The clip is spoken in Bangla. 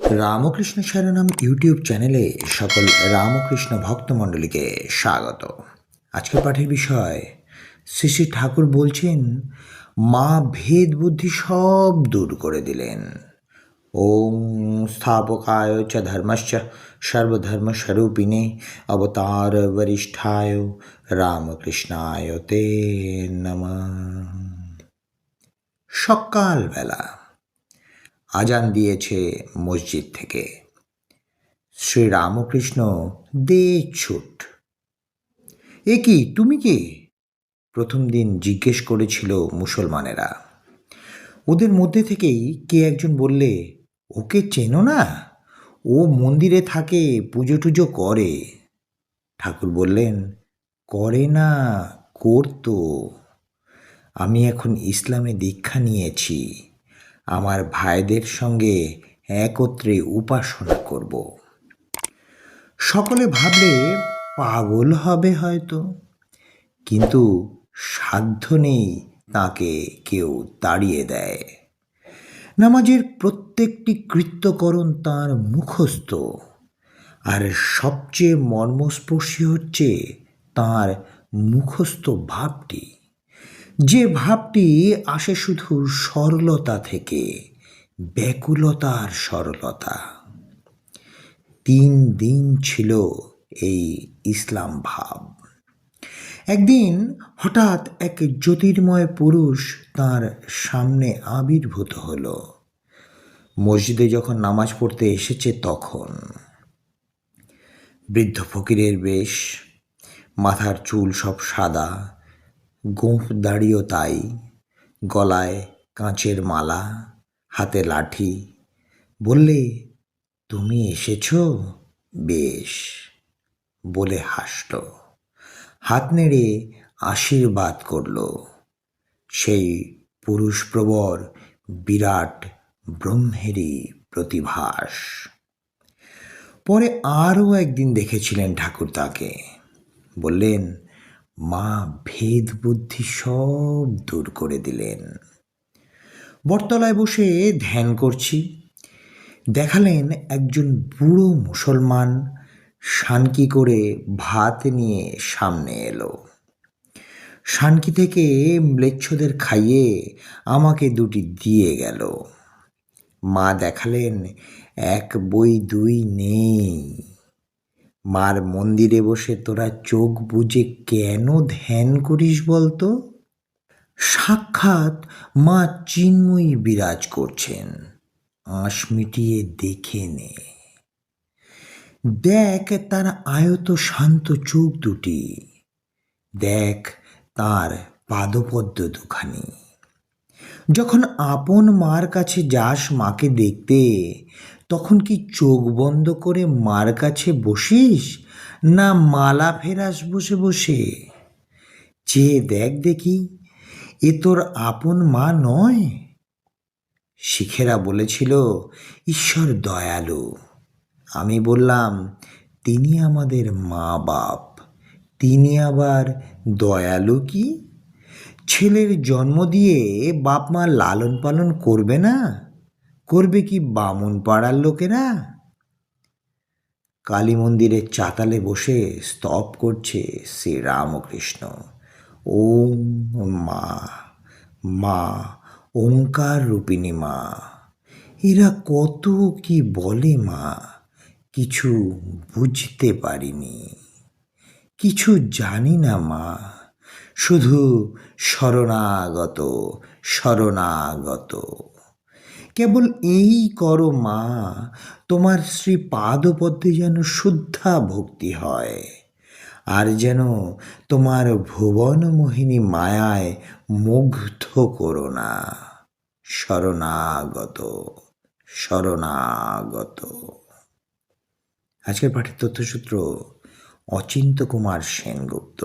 রামকৃষ্ণ শরণম ইউটিউব চ্যানেলে সকল রামকৃষ্ণ ভক্তমণ্ডলীকে স্বাগত। আজকের পাঠের বিষয়, শ্রী শ্রী ঠাকুর বলছেন, মা ভেদ বুদ্ধি সব দূর করে দিলেন। ওং স্থাপকায় চ ধর্মশ্চ সর্বধর্মস্বরূপিণে অবতার বরিষ্ঠায় রামকৃষ্ণায় তে নম। সকালবেলা আজান দিয়েছে মসজিদ থেকে। শ্রীরামকৃষ্ণ দে ছুট এ কি, তুমি কি? প্রথম দিন জিজ্ঞেস করেছিল মুসলমানেরা। ওদের মধ্যে থেকেই কে একজন বললে, ওকে চেনো না? ও মন্দিরে থাকে পুজো টুজো করে। ঠাকুর বললেন, করে না, করতো। আমি এখন ইসলামে দীক্ষা নিয়েছি। আমার ভাইদের সঙ্গে একত্রে উপাসনা করব। সকলে ভাবলে পাগল হবে হয়তো, কিন্তু সাধ্য নেই তাকে কেউ তাড়িয়ে দেয়। নামাজের প্রত্যেকটি কৃত্যকরণ তার মুখস্থ, আর সবচেয়ে মর্মস্পর্শী হচ্ছে তার মুখস্থ ভাবটি। যে ভাবটি আসে শুধু সরলতা থেকে, ব্যাকুলতার সরলতা। তিন দিন ছিল এই ইসলাম ভাব। একদিন হঠাৎ এক জ্যোতির্ময় পুরুষ তার সামনে আবির্ভূত হল। মসজিদে যখন নামাজ পড়তে এসেছে তখন বৃদ্ধ ফকিরের বেশ, মাথার চুল সব সাদা গোঁফ দাড়িও তাই, গলায় কাঁচের মালা, হাতে লাঠি। বললে, তুমি এসেছ? বেশ, বলে হাসল। হাত নেড়ে আশীর্বাদ করল। সেই পুরুষ প্রবর বিরাট ব্রহ্মেরই প্রতিভাস। পরে আরও একদিন দেখেছিলেন ঠাকুর তাকে বললেন মা ভেদ বুদ্ধি সব দূর করে দিলেন। বটতলায় বসে ধ্যান করছি। দেখালেন একজন বুড়ো মুসলমান শানকি করে ভাত নিয়ে সামনে এলো। শানকি থেকে ম্লেচ্ছদের খাইয়ে আমাকে দুটি দিয়ে গেল। মা দেখালেন, এক বই দুই নেই। মার মন্দিরে বসে তোরা চোখ বুজে কেন ধ্যান করিস বলতো? সাক্ষাৎ মা চিন্ময়ী বিরাজ করছেন। আঁশ মিটিয়ে দেখে নে। দেখ তার আয়ত শান্ত চোখ দুটি। দেখ তার পাদপদ্ম দুখানি। যখন আপন মার কাছে যাস মাকে দেখতে তখন কি চোখ বন্ধ করে মার কাছে বসিস, না মালা ফেরাস বসে বসে? চেয়ে দেখ দেখি, এ তোর আপন মা নয়? শিখেরা বলেছিল, ঈশ্বর দয়ালু। আমি বললাম, তিনি আমাদের মা বাপ, তিনি আবার দয়ালু কি? ছেলের জন্ম দিয়ে বাপ মা লালন পালন করবে না? করবে কি বামুন পাড়ার লোকেরা? কালী মন্দিরের চাতালে বসে স্তব করছে শ্রী রামকৃষ্ণ। ওম মা মা, ওঙ্কার রূপিণী মা। এরা কত কি বলে মা, কিছু বুঝতে পারিনি। কিছু জানি না মা, শুধু শরণাগত শরণাগত। কেবল এই করো মা, তোমার শ্রী পাদপদ্মে যেন শুদ্ধা ভক্তি হয়। আর যেন তোমার ভুবন মোহিনী মায়ায় মুগ্ধ করো না। শরণাগত শরণাগত। আজকের পাঠের তথ্যসূত্র অচিন্ত কুমার সেনগুপ্ত।